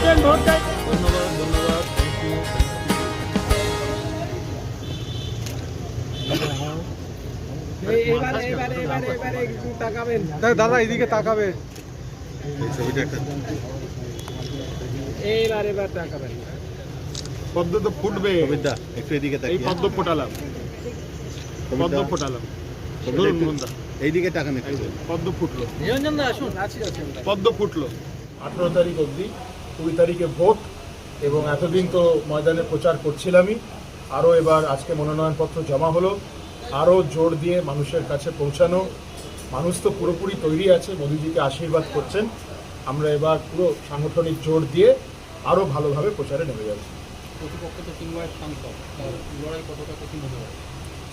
আসেন ভোট দেয় দাদা এদিকে তাকাবে পদ্ম তো ফুটবে। কবিতা একটু এদিকে পদ্ম ফোটালাম। পদ্ম ফোটালাম। এইদিকে টাকা নেই পদ্ম ফুটলো। পদ্ম ফুটলো। আঠারো তারিখ অবধি কুড়ি তারিখে ভোট এবং এতদিন তো ময়দানে প্রচার করছিলামই। আরও এবার আজকে মনোনয়নপত্র জমা হলো। আরও জোর দিয়ে মানুষের কাছে পৌঁছানো। মানুষ তো পুরোপুরি তৈরি আছে মোদিজিকে আশীর্বাদ করছেন। আমরা এবার পুরো সাংগঠনিক জোর দিয়ে আরও ভালোভাবে প্রচারে নেমে পারে?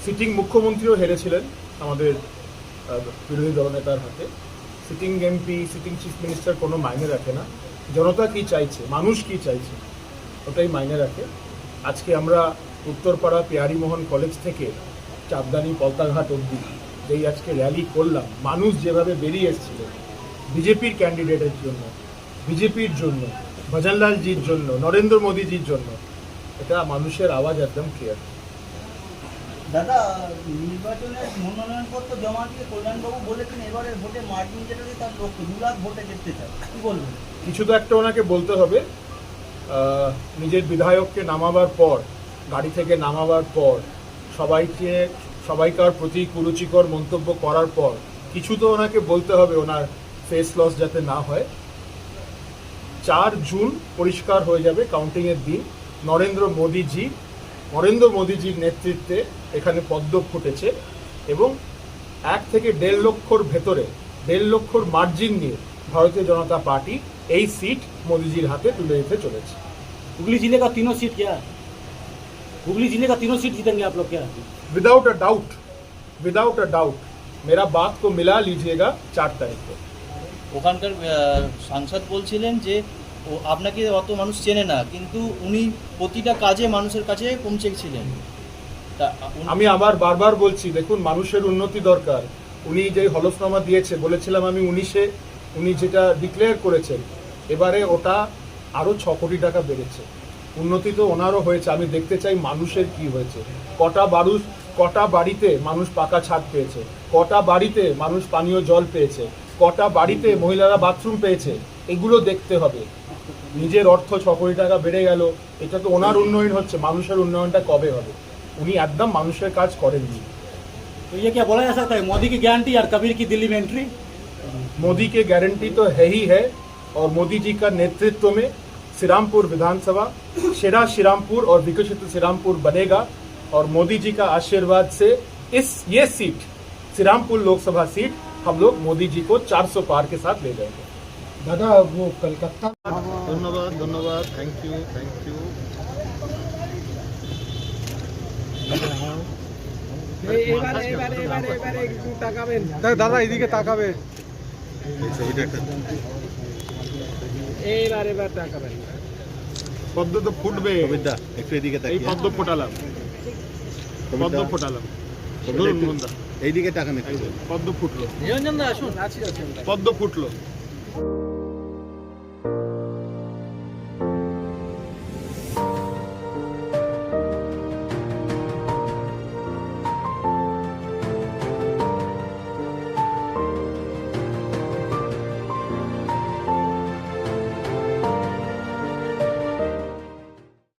সিটিং মুখ্যমন্ত্রীও হেরেছিলেন আমাদের বিরোধী দলনেতার হাতে। Sitting MP sitting chief minister কোনো মাইনে রাখে না। জনতা কি চাইছে, মানুষ কি চাইছে, ওটাই মাইনে রাখে। আজকে আমরা উত্তরপাড়া পেয়ারিমোহন কলেজ থেকে চাঁদদানি পলতাঘাট অবধি যেই আজকে র্যালি করলাম, মানুষ যেভাবে বেরিয়ে এসেছিল, বিজেপির ক্যান্ডিডেটের জন্য, বিজেপির জন্য, ভজনলালজির জন্য, নরেন্দ্র মোদীজির জন্য, এটা মানুষের আওয়াজ একদম ক্লিয়ার দাদা, নির্বাচনের মনোনয়নপত্র জমা দিয়ে কল্যাণবাবু বলেছেন এবারের ভোটে তার লক্ষ্য, দু লাখ ভোটে জিততে কি বলবেন? কিছু তো একটা ওনাকে বলতে হবে। নিজের বিধায়ককে নামাবার পর, গাড়ি থেকে নামাবার পর, সবাইকে, সবাইকার প্রতি কুরুচিকর মন্তব্য করার পর, কিছু তো ওনাকে বলতে হবে ওনার ফেস লস যাতে না হয়। চার জুন পরিষ্কার হয়ে যাবে কাউন্টিংয়ের দিন। নরেন্দ্র মোদীজি নরেন্দ্র মোদীজির নেতৃত্বে এখানে পদ্ম ফুটেছে এবং এক থেকে দেড় লক্ষর ভেতরে দেড় লক্ষর মার্জিন নিয়ে ভারতীয় জনতা পার্টি এই সিট মোদীজির হাতে তুলে দিতে চলেছে हुगली जिले का तीनों सीट क्या है हुगली जिले का तीनों सीट जीतेंगे आप लोग क्या without a doubt without a doubt मेरा बात को मिला लीजिएगा चार तारीख को ওখানকার আহ, সাংসদ বলছিলেন যে ও আপনাকে অত মানুষ চেনে না, কিন্তু উনি প্রতিটা কাজে মানুষের কাছে পৌঁছেছিলেন আমি আবার বারবার বলছি, দেখুন, মানুষের উন্নতি দরকার। উনি যে হলফনামা দিয়েছে, বলেছিলাম আমি উনিশে, উনি যেটা ডিক্লেয়ার করেছেন, এবারে ওটা আরও ছ কোটি টাকা বেড়েছে। উন্নতি তো ওনারও হয়েছে, আমি দেখতে চাই মানুষের কি হয়েছে। কটা বাড়ুস কটা বাড়িতে মানুষ পাকা ছাদ পেয়েছে, কটা বাড়িতে মানুষ পানীয় জল পেয়েছে, কটা বাড়িতে মহিলারা বাথরুম পেয়েছে, এগুলো দেখতে হবে। নিজের অর্থ ছ কোটি টাকা বেড়ে গেল এটা তো ওনার উন্নয়ন হচ্ছে মানুষের উন্নয়নটা কবে হবে উনি একদম মানুষের কাজ করেননি तो ये क्या बोला जा सकता है मोदी की गारंटी और कबीर की दिल्ली में एंट्री मोदी के गारंटी तो है ही है और मोदी जी का नेतृत्व में श्रीरामपुर विधानसभा शेरा श्रीरामपुर और विकसित श्रीरामपुर बनेगा और मोदी जी का आशीर्वाद से इस ये सीट श्रीरामपुर लोकसभा सीट हम लोग मोदी जी को 400 पार के साथ ले जाएंगे দাদা ও কলকাতা। ধন্যবাদ ধন্যবাদ থ্যাংক ইউ থ্যাংক ইউ দাদা এদিকে তাকাবে একটা। এইবার এবার তাকাবেন পদ্ম তো ফুটবে। কবিতা একটু এদিকে এই পদ্ম ফোটালাম। পদ্ম ফোটালাম। ধরুন বন্ধা এইদিকে তাকান একটু। পদ্ম ফুটলো। নিরঞ্জন দা আসুন। আছি আছি পদ্ম ফুটলো।